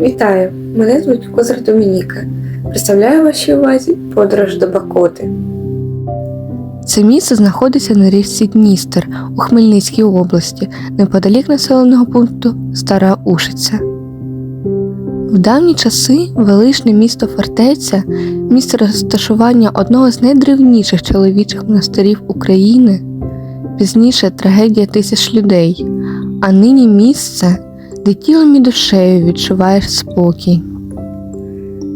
Вітаю! Мене звуть Козир Домініка. Представляю вашій увазі подорож до Бакоти. Це місце знаходиться на річці Дністер у Хмельницькій області, неподалік населеного пункту Стара Ушиця. В давні часи величне місто Фортеця, місце розташування одного з найдревніших чоловічих монастирів України, пізніше трагедія тисяч людей, а нині місце, де тілом і душею відчуваєш спокій.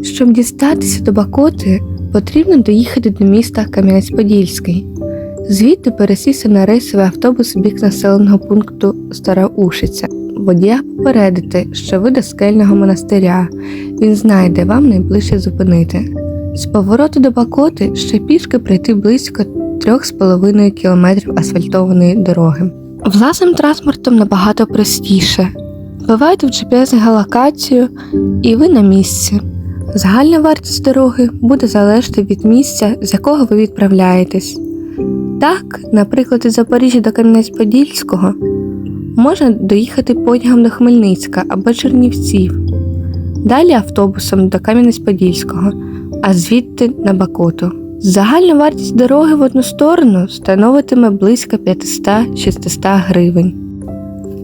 Щоб дістатися до Бакоти, потрібно доїхати до міста Кам'янець-Подільський. Звідти пересісти на рейсовий автобус у бік населеного пункту Стара Ушиця. Водія попередити, що ви до скельного монастиря. Він знає, де вам найближче зупинити. З повороту до Бакоти ще пішки пройти близько 3,5 кілометрів асфальтованої дороги. Власним транспортом набагато простіше. Вбивайте в GPS геолокацію і ви на місці. Загальна вартість дороги буде залежати від місця, з якого ви відправляєтесь. Так, наприклад, із Запоріжжя до Кам'янець-Подільського можна доїхати потягом до Хмельницька або Чернівців, далі автобусом до Кам'янець-Подільського, а звідти на Бакоту. Загальна вартість дороги в одну сторону становитиме близько 500-600 гривень.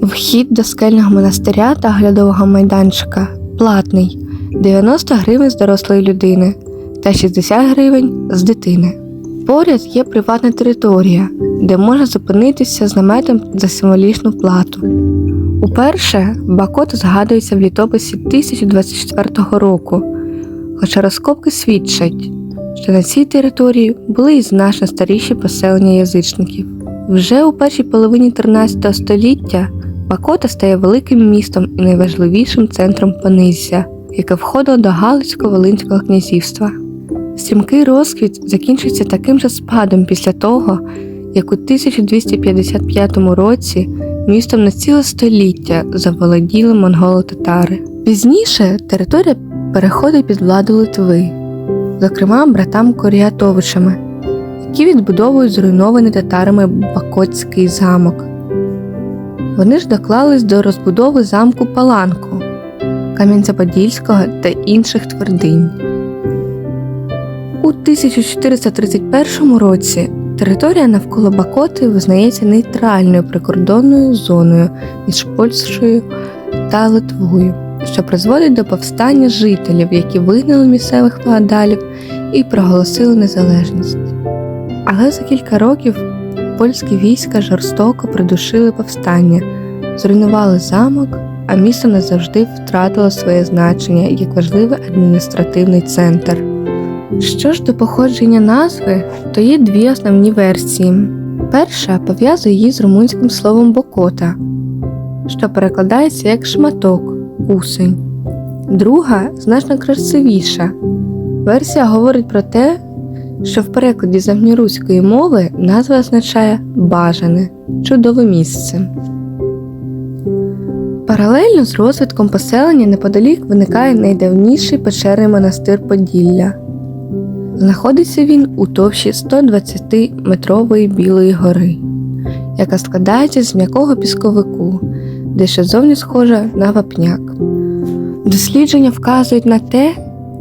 Вхід до скельного монастиря та оглядового майданчика платний 90 гривень з дорослої людини та 60 гривень з дитини. Поряд є приватна територія, де можна зупинитися з наметом за символічну плату. Уперше Бакота згадується в літописі 1024 року, хоча розкопки свідчать, що на цій території були і значно старіші поселення язичників. Вже у першій половині 13 століття Бакота стає великим містом і найважливішим центром Понизя, яке входило до Галицько-Волинського князівства. Стрімкий розквіт закінчується таким же спадом після того, як у 1255 році містом на ціле століття заволоділи монголо-татари. Пізніше територія переходить під владу Литви, зокрема братам Коріатовичами, які відбудовують зруйнований татарами Бакотський замок. Вони ж доклались до розбудови замку Паланку, Кам'янця-Подільського та інших твердинь. У 1431 році територія навколо Бакоти визнається нейтральною прикордонною зоною між Польщею та Литвою, що призводить до повстання жителів, які вигнали місцевих феодалів і проголосили незалежність. Але за кілька років польські війська жорстоко придушили повстання, зруйнували замок, а місто назавжди втратило своє значення як важливий адміністративний центр. Що ж до походження назви, то є дві основні версії. Перша пов'язує її з румунським словом бокота, що перекладається як шматок, кусень. Друга значно красивіша. Версія говорить про те, що в перекладі з давньоруської мови назва означає бажане, чудове місце. Паралельно з розвитком поселення неподалік виникає найдавніший печерний монастир Поділля. Знаходиться він у товщі 120-метрової Білої гори, яка складається з м'якого пісковику, де ще зовні схожа на вапняк. Дослідження вказують на те,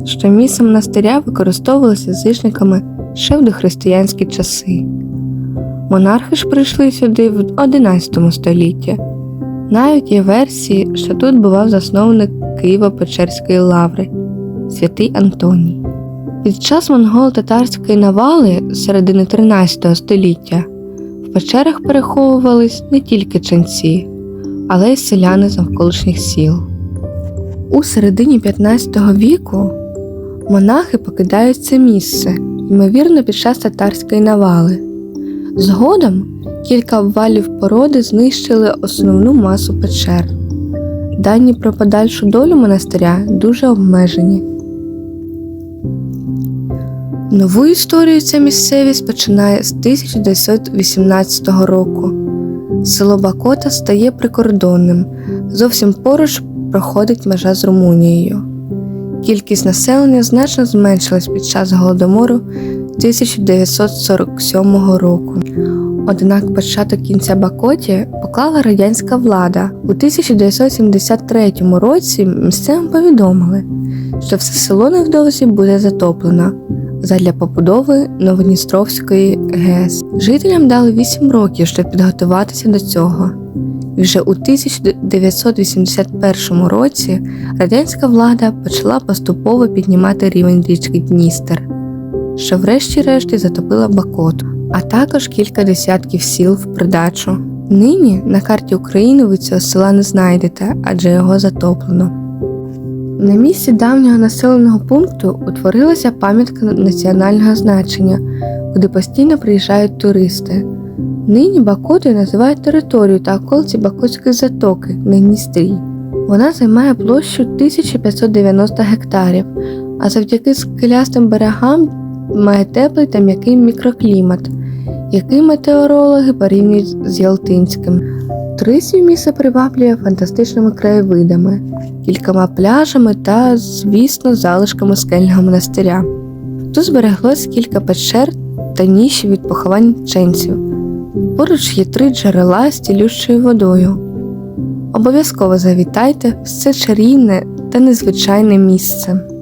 що місце монастиря використовувалося язичниками ще в дохристиянські часи. Монархи ж прийшли сюди в XI столітті. Навіть є версії, що тут бував засновник Києво-Печерської лаври святий Антоній. Під час монголо-татарської навали середини 13 століття в печерах переховувались не тільки ченці, але й селяни з навколишніх сіл. У середині 15 віку монахи покидають це місце, ймовірно, під час татарської навали. Згодом кілька обвалів породи знищили основну масу печер. Дані про подальшу долю монастиря дуже обмежені. Нову історію ця місцевість починає з 1918 року. Село Бакота стає прикордонним, зовсім поруч проходить межа з Румунією. Кількість населення значно зменшилась під час голодомору 1947 року. Однак початок кінця Бакоті поклала радянська влада. У 1973 році місцевим повідомили, що все село невдовзі буде затоплено задля побудови Новодністровської ГЕС. Жителям дали 8 років, щоб підготуватися до цього. Вже у 1981 році радянська влада почала поступово піднімати рівень річки Дністер, що врешті-решт затопила Бакоту, а також кілька десятків сіл в придачу. Нині на карті України ви цього села не знайдете, адже його затоплено. На місці давнього населеного пункту утворилася пам'ятка національного значення, куди постійно приїжджають туристи. Нині Бакотою називають територію та околиці Бакотської затоки на. Вона займає площу 1590 гектарів, а завдяки скелястим берегам має теплий та м'який мікроклімат, який метеорологи порівнюють з Ялтинським. Туристів місце приваблює фантастичними краєвидами, кількома пляжами та, звісно, залишками скельного монастиря. Тут збереглось кілька печер та ніші від поховань ченців. Поруч є три джерела з цілющою водою. Обов'язково завітайте в це чарівне та незвичайне місце.